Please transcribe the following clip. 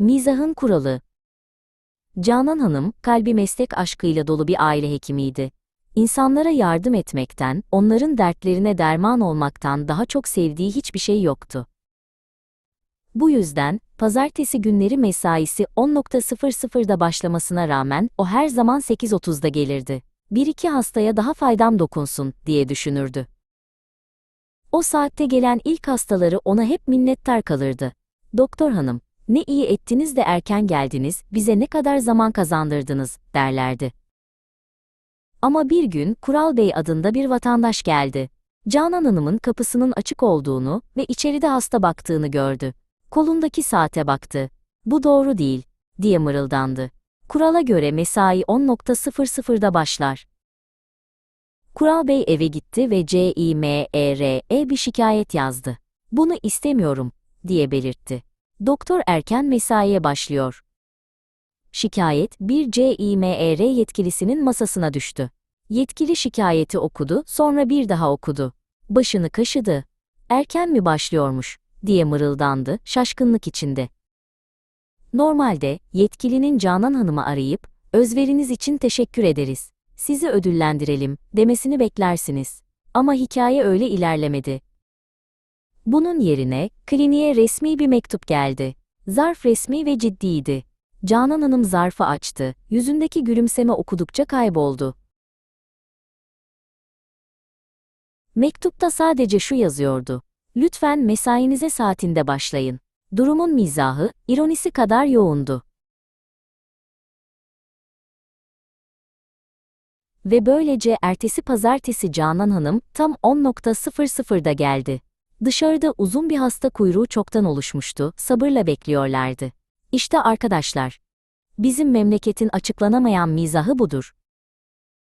Mizahın kuralı. Canan Hanım, kalbi meslek aşkıyla dolu bir aile hekimiydi. İnsanlara yardım etmekten, onların dertlerine derman olmaktan daha çok sevdiği hiçbir şey yoktu. Bu yüzden, pazartesi günleri mesaisi 10.00'da başlamasına rağmen o her zaman 8.30'da gelirdi. Bir iki hastaya daha faydam dokunsun diye düşünürdü. O saatte gelen ilk hastaları ona hep minnettar kalırdı. Doktor hanım, ne iyi ettiniz de erken geldiniz, bize ne kadar zaman kazandırdınız, derlerdi. Ama bir gün Kural Bey adında bir vatandaş geldi. Canan Hanım'ın kapısının açık olduğunu ve içeride hasta baktığını gördü. Kolundaki saate baktı. Bu doğru değil, diye mırıldandı. Kurala göre mesai 10.00'da başlar. Kural Bey eve gitti ve C-I-M-E-R-E bir şikayet yazdı. Bunu istemiyorum, diye belirtti. Doktor erken mesaiye başlıyor. Şikayet bir CİMER yetkilisinin masasına düştü. Yetkili şikayeti okudu, sonra bir daha okudu. Başını kaşıdı. Erken mi başlıyormuş, diye mırıldandı, şaşkınlık içinde. Normalde, yetkilinin Canan Hanım'ı arayıp, özveriniz için teşekkür ederiz, sizi ödüllendirelim, demesini beklersiniz. Ama hikaye öyle ilerlemedi. Bunun yerine, kliniğe resmi bir mektup geldi. Zarf resmi ve ciddiydi. Canan Hanım zarfı açtı, yüzündeki gülümseme okudukça kayboldu. Mektupta sadece şu yazıyordu. Lütfen mesainize saatinde başlayın. Durumun mizahı, ironisi kadar yoğundu. Ve böylece ertesi pazartesi Canan Hanım tam 10.00'da geldi. Dışarıda uzun bir hasta kuyruğu çoktan oluşmuştu, sabırla bekliyorlardı. İşte arkadaşlar. Bizim memleketin açıklanamayan mizahı budur.